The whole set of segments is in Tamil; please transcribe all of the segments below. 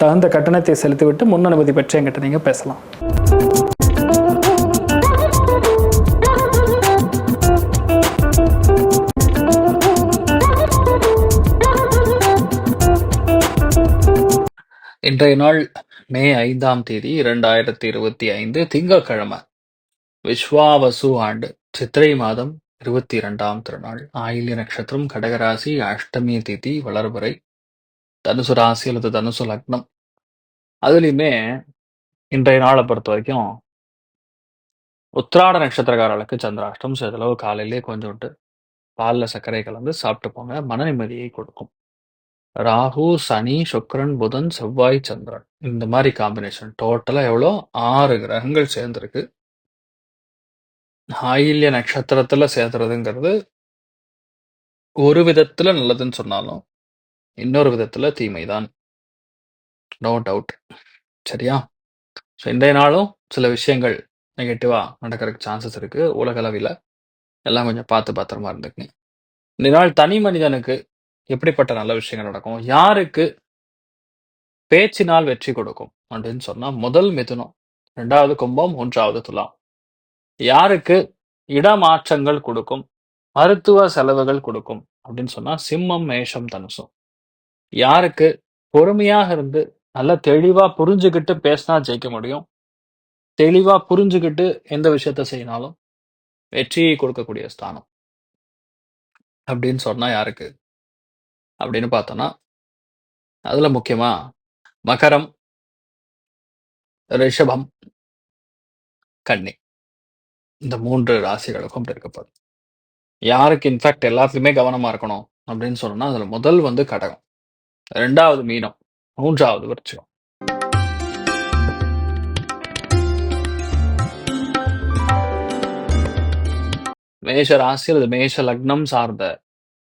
தகுந்த கட்டணத்தை செலுத்திவிட்டு முன் அனுமதி பெற்று என்கிட்ட நீங்கள் பேசலாம். இன்றைய நாள் மே ஐந்தாம் தேதி இரண்டாயிரத்தி இருபத்தி ஐந்து திங்கட்கிழமை. விஸ்வாவசு ஆண்டு சித்திரை மாதம் இருபத்தி இரண்டாம் திருநாள். ஆயில்ய நட்சத்திரம் கடகராசி அஷ்டமி திதி வளர்பறை. தனுசு ராசி அல்லது தனுசு லக்னம் அதுலேயுமே இன்றைய நாளை பொறுத்த வரைக்கும் உத்திராட நட்சத்திரக்காரர்களுக்கு சந்திராஷ்டம் சிறிதளவு காலையிலேயே கொஞ்சோண்டு பாலில் சர்க்கரை கலந்து சாப்பிட்டு போங்க மன நிம்மதியை கொடுக்கும். ராகு சனி சுக்கரன் புதன் செவ்வாய் சந்திரன். இந்த மாதிரி காம்பினேஷன் டோட்டலா எவ்வளோ? ஆறு கிரகங்கள் சேர்ந்துருக்கு. ஆயில்ய நட்சத்திரத்துல சேர்த்துறதுங்கிறது ஒரு விதத்துல நல்லதுன்னு சொன்னாலும் இன்னொரு விதத்துல தீமைதான். நோ டவுட் சரியா? ஸோ இன்றைய நாளும் சில விஷயங்கள் நெகட்டிவா நடக்கிறதுக்கு சான்சஸ் இருக்கு. உலகளவில் எல்லாம் கொஞ்சம் பார்த்து பத்திரமா இருந்துக்குங்க. இந்த நாள் தனி மனிதனுக்கு எப்படிப்பட்ட நல்ல விஷயங்கள் நடக்கும்? யாருக்கு பேச்சினால் வெற்றி கொடுக்கும்? அப்படின்னு சொன்னா முதல் மிதுனம் ரெண்டாவது கும்பம் மூன்றாவது துலாம். யாருக்கு இடமாற்றங்கள் கொடுக்கும்? மருத்துவ செலவுகள் கொடுக்கும்? அப்படின்னு சொன்னா சிம்மம் மேஷம் தனுசும். யாருக்கு பொறுமையாக இருந்து நல்லா தெளிவா புரிஞ்சுக்கிட்டு பேசினா ஜெயிக்க முடியும். தெளிவா புரிஞ்சுக்கிட்டு எந்த விஷயத்த செய்யினாலும் வெற்றியை கொடுக்கக்கூடிய ஸ்தானம். அப்படின்னு சொன்னா யாருக்கு? அப்படின்னு பார்த்தோம்னா அதுல முக்கியமா மகரம் ரிஷபம் கன்னி. இந்த மூன்று ராசிகளுக்கும் இருக்கப்படும் யாருக்கு இன்ஃபேக்ட் எல்லாத்துலயுமே கவனமா இருக்கணும் அப்படின்னு சொன்னோம்னா அதுல முதல் வந்து கடகம். ரெண்டாவது மீனம் மூன்றாவது விருச்சிகம் மேஷ ராசி அல்லது மேஷ லக்னம் சார்ந்த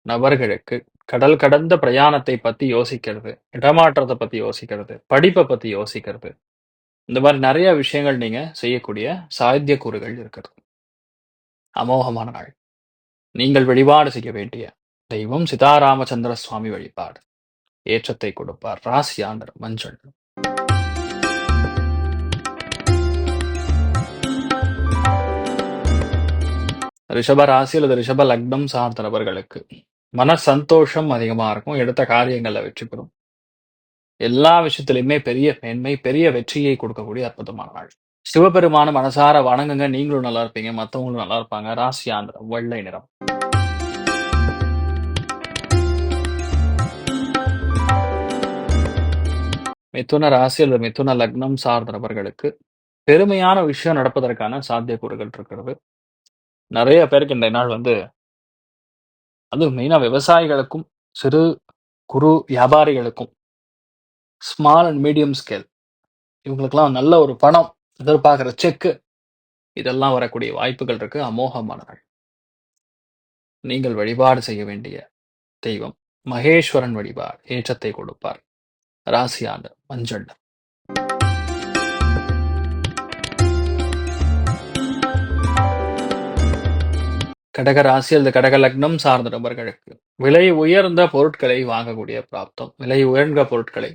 நபர்களுக்கு கடல் கடந்த பிரயாணத்தை பத்தி யோசிக்கிறது இடமாற்றத்தை பத்தி யோசிக்கிறது படிப்பை பத்தி யோசிக்கிறது. இந்த மாதிரி நிறைய விஷயங்கள் நீங்க செய்யக்கூடிய சாத்தியக்கூறுகள் இருக்கிறது அமோகமான நாள். நீங்கள் வழிபாடு செய்ய வேண்டிய தெய்வம் சிதாராமச்சந்திர சுவாமி வழிபாடு. ஏற்றத்தை கொடுப்பார். ராசியாண்டர் மஞ்சள். ரிஷப ராசி அல்லது ரிஷப லக்னம் சார்ந்த நபர்களுக்கு மன சந்தோஷம் அதிகமா இருக்கும். எடுத்த காரியங்கள்ல வெற்றி பெறும். எல்லா விஷயத்திலுமே பெரிய மேன்மை பெரிய வெற்றியை கொடுக்கக்கூடிய அற்புதமான நாள். சிவபெருமான மனசார வணங்குங்க. நீங்களும் நல்லா இருப்பீங்க. மத்தவங்களும் நல்லா இருப்பாங்க. ராசி ஆந்திரம் வெள்ளை நிறம். மிதுன ராசி அல்லது மிதுன லக்னம் சார்ந்த நபர்களுக்கு பெருமையான விஷயம் நடப்பதற்கான சாத்தியக்கூறுகள் இருக்கிறது. நிறைய பேருக்கு இந்த நாள் வந்து அதுவும் மெயினா விவசாயிகளுக்கும் சிறு குறு வியாபாரிகளுக்கும் ஸ்மால் அண்ட் மீடியம் ஸ்கேல் இவங்களுக்கெல்லாம் நல்ல ஒரு பணம் எதிர்பார்க்குற செக்கு இதெல்லாம் வரக்கூடிய வாய்ப்புகள் இருக்கு. அமோகமான நாள் நீங்கள் வழிபாடு செய்ய வேண்டிய தெய்வம் மகேஸ்வரன் வழிபாடு ஏற்றத்தை கொடுப்பார். ராசியாண்டு மஞ்சள். கடக ராசி அல்லது கடக லக்னம் சார்ந்த நபர்களுக்கு விலை உயர்ந்த பொருட்களை வாங்கக்கூடிய பிராப்தம் விலை உயர்ந்த பொருட்களை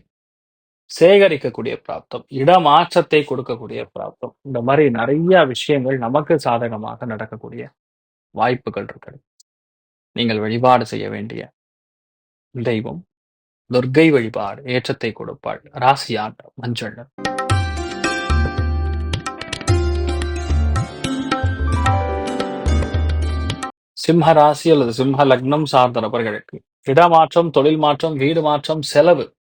சேகரிக்கக்கூடிய பிராப்தம் இடமாற்றத்தை கொடுக்கக்கூடிய பிராப்தம். இந்த மாதிரி நிறைய விஷயங்கள் நமக்கு சாதகமாக நடக்கக்கூடிய வாய்ப்புகள் இருக்கிறது. நீங்கள் வழிபாடு செய்ய வேண்டிய தெய்வம் துர்க்கை வழிபாடு ஏற்றத்தை கொடுப்பாள். ராசியான் மஞ்சள். சிம்ம ராசி அல்லது சிம்ம லக்னம் சார்ந்த நபர்களுக்கு இடமாற்றம் தொழில் மாற்றம் வீடு மாற்றம் செலவு.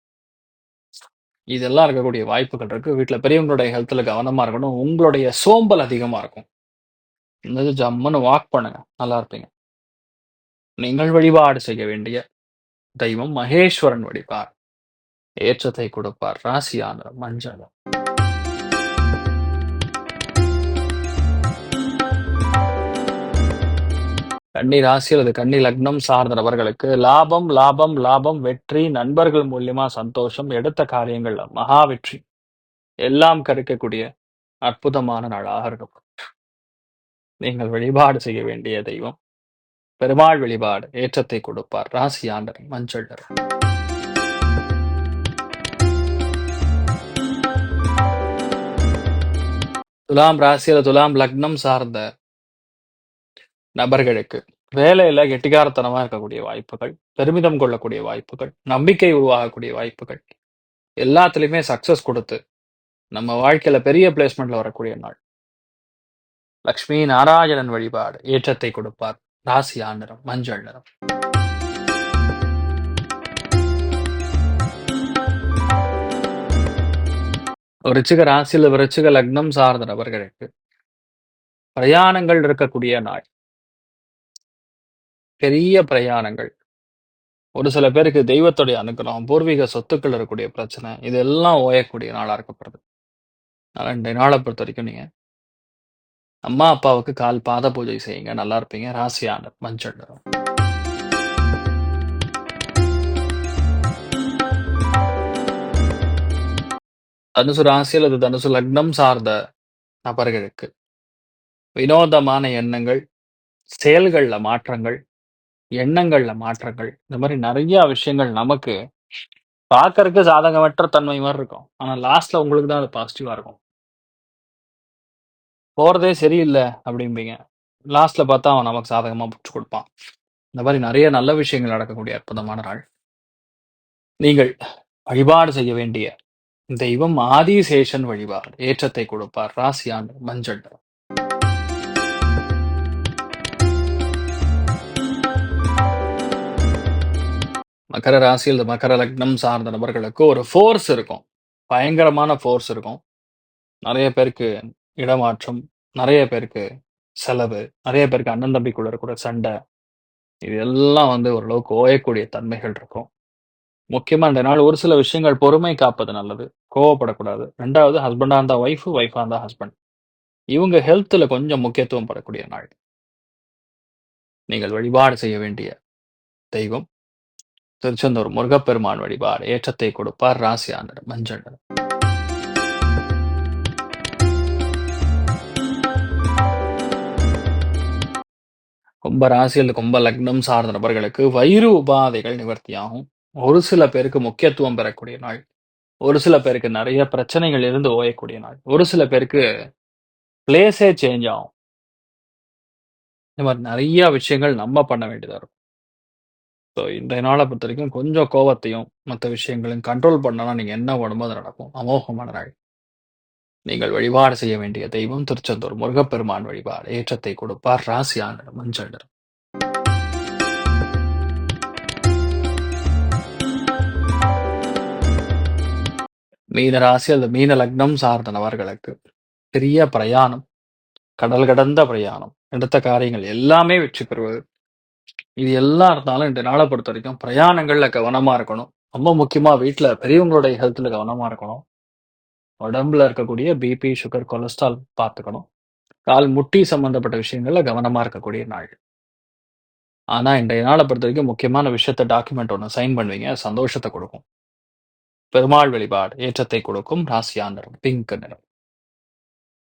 இதெல்லாம் இருக்கக்கூடிய வாய்ப்புகள் இருக்கு. வீட்டுல பெரியவங்களுடைய ஹெல்த்ல கவனமா இருக்கணும். உங்களுடைய சோம்பல் அதிகமா இருக்கும். இந்த ஜம்முன்னு வாக் பண்ணுங்க. நல்லா இருப்பீங்க. நீங்கள் வழிபாடு செய்ய வேண்டிய தெய்வம் மகேஸ்வரன் வடிவார் ஏற்றத்தை கொடுப்பார் ராசியான மஞ்சள். கன்னி ராசி அல்லது கன்னி லக்னம் சார்ந்த நபர்களுக்கு லாபம் லாபம் லாபம் வெற்றி நண்பர்கள் மூலியமா சந்தோஷம் எடுத்த காரியங்கள்ல மகா வெற்றி. எல்லாம் கருக்கக்கூடிய அற்புதமான நாளாக இருக்கும். நீங்கள் வழிபாடு செய்ய வேண்டிய தெய்வம். பெருமாள் வழிபாடு ஏற்றத்தை கொடுப்பார். ராசி ஆண்டர் மஞ்சள் நிறம். துலாம் ராசியில துலாம் லக்னம் சார்ந்த நபர்களுக்கு வேலையில கெட்டிகாரத்தனமா இருக்கக்கூடிய வாய்ப்புகள் பெருமிதம் கொள்ளக்கூடிய வாய்ப்புகள் நம்பிக்கை உருவாகக்கூடிய வாய்ப்புகள் எல்லாத்துலயுமே சக்சஸ் கொடுத்து நம்ம வாழ்க்கையில பெரிய பிளேஸ்மெண்ட்ல வரக்கூடிய நாள். லக்ஷ்மி நாராயணன் வழிபாடு ஏற்றத்தை கொடுப்பார். ராசி நிறம் மஞ்சள் நிறம். விருச்சிக ராசியில் விருச்சிக லக்னம் சார்ந்த நபர்களுக்கு பிரயாணங்கள் இருக்கக்கூடிய நாள். பெரிய பிரயாணங்கள். ஒரு சில பேருக்கு தெய்வத்துடைய அனுகிரகம் பூர்வீக சொத்துக்கள் இருக்கக்கூடிய பிரச்சனை இதெல்லாம் ஓயக்கூடிய நாளா இருக்கப்படுது அதனால் இந்த நாளை பொறுத்த வரைக்கும் நீங்க அம்மா அப்பாவுக்கு கால் பாத பூஜை செய்யுங்க. நல்லா இருப்பீங்க. ராசியான மஞ்சள் நிறம். தனுசு ராசி அல்லது தனுசு லக்னம் சார்ந்த நபர்களுக்கு வினோதமான எண்ணங்கள் செயல்கள்ல மாற்றங்கள் எண்ணங்கள்ல மாற்றங்கள். இந்த மாதிரி நிறைய விஷயங்கள் நமக்கு பார்க்கறதுக்கு சாதகமற்ற தன்மை மாதிரி இருக்கும். ஆனா லாஸ்ட்ல உங்களுக்கு தான் அது பாசிட்டிவா இருக்கும். போறதே சரியில்லை அப்படிம்பீங்க. லாஸ்ட்ல பார்த்தா அவன் நமக்கு சாதகமா பிடிச்சு கொடுப்பான். இந்த மாதிரி நிறைய நல்ல விஷயங்கள் நடக்கக்கூடிய அற்புதமான நாள். நீங்கள் வழிபாடு செய்ய வேண்டிய தெய்வம் ஆதிசேஷன் வழிபாடு. ஏற்றத்தை கொடுப்பார். ராசியாண்டு மஞ்சள் நிறம். மகர ராசியில் மகர லக்னம் சார்ந்த நபர்களுக்கு ஒரு ஃபோர்ஸ் இருக்கும். பயங்கரமான ஃபோர்ஸ் இருக்கும். நிறைய பேருக்கு இடமாற்றம் நிறைய பேருக்கு செலவு நிறைய பேருக்கு அண்ணன் தம்பிக்குள்ள இருக்கிற சண்டை இது எல்லாம் வந்து ஓரளவுக்கு ஓயக்கூடிய தன்மைகள் இருக்கும். முக்கியமாக இந்த நாள் ஒரு சில விஷயங்கள் பொறுமை காப்பது நல்லது கோவப்படக்கூடாது. ரெண்டாவது ஹஸ்பண்டாக இருந்தால் ஒய்ஃபு ஒய்ஃபாக இருந்தால் ஹஸ்பண்ட் இவங்க ஹெல்த்தில் கொஞ்சம் முக்கியத்துவம் படக்கூடிய நாள். நீங்கள் வழிபாடு செய்ய வேண்டிய தெய்வம். திருச்செந்தூர் முருகப்பெருமான் வழிபாடு ஏற்றத்தை கொடுப்பார் ராசி மஞ்சள் நிறம். கும்ப ராசியில் கும்ப லக்னம் சார்ந்த நபர்களுக்கு வயிறு உபாதைகள் நிவர்த்தியாகும். ஒரு சில பேருக்கு முக்கியத்துவம் பெறக்கூடிய நாள் ஒரு சில பேருக்கு நிறைய பிரச்சனைகள் இருந்து ஓயக்கூடிய நாள் ஒரு சில பேருக்கு பிளேஸே சேஞ்ச் ஆகும். இந்த மாதிரி நிறைய விஷயங்கள் நம்ம பண்ண வேண்டியதாக இருக்கும். ஸோ இந்த நாளை பொறுத்த வரைக்கும் கொஞ்சம் கோவத்தையும் மற்ற விஷயங்களையும் கண்ட்ரோல் பண்ணனா நீங்க என்ன வேணுமோ அது நடக்கும். அமோகமான நாள். நீங்கள் வழிபாடு செய்ய வேண்டிய தெய்வம் திருச்செந்தூர் முருகப்பெருமான் வழிபாடு. ஏற்றத்தை கொடுப்பார் ராசியான மஞ்சள் நிறம். மீன ராசி அல்லது மீன லக்னம் சார்ந்த நபர்களுக்கு பெரிய பிரயாணம் கடல் கடந்த பிரயாணம் எடுத்த காரியங்கள் எல்லாமே வெற்றி பெறுவது. இது எல்லாம் இருந்தாலும் இந்த நாளை பொறுத்த வரைக்கும் பிரயாணங்கள்ல கவனமா இருக்கணும். ரொம்ப முக்கியமா வீட்டுல பெரியவங்களுடைய ஹெல்த்ல கவனமா இருக்கணும். உடம்புல இருக்கக்கூடிய பிபி சுகர் கொலஸ்ட்ரால் பார்த்துக்கணும். கால் முட்டி சம்பந்தப்பட்ட விஷயங்கள்ல கவனமா இருக்கக்கூடிய நாள். ஆனா இன்றைய நாளை பொறுத்த வரைக்கும் முக்கியமான விஷயத்த டாக்குமெண்ட் ஒன்று சைன் பண்ணுவீங்க. சந்தோஷத்தை கொடுக்கும். பெருமாள் வழிபாடு ஏற்றத்தை கொடுக்கும். ராசியா நிறம் பிங்க் நிறம்.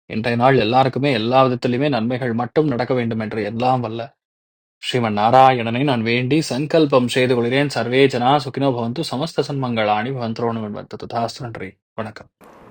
இன்றைய நாள் எல்லாருக்குமே எல்லா விதத்திலுமே நன்மைகள் மட்டும் நடக்க வேண்டும் என்று எல்லாம் வல்ல. ஸ்ரீமன் நாராயணனை நான் வேண்டி சங்கல்பம் செய்து கொள்கிறேன். சர்வே ஜனா சுகினோ பவந்து சமஸ்த சன்மங்களாணி பவந்தரோணு என்பது ததாஸ்து நன்றி. வணக்கம்.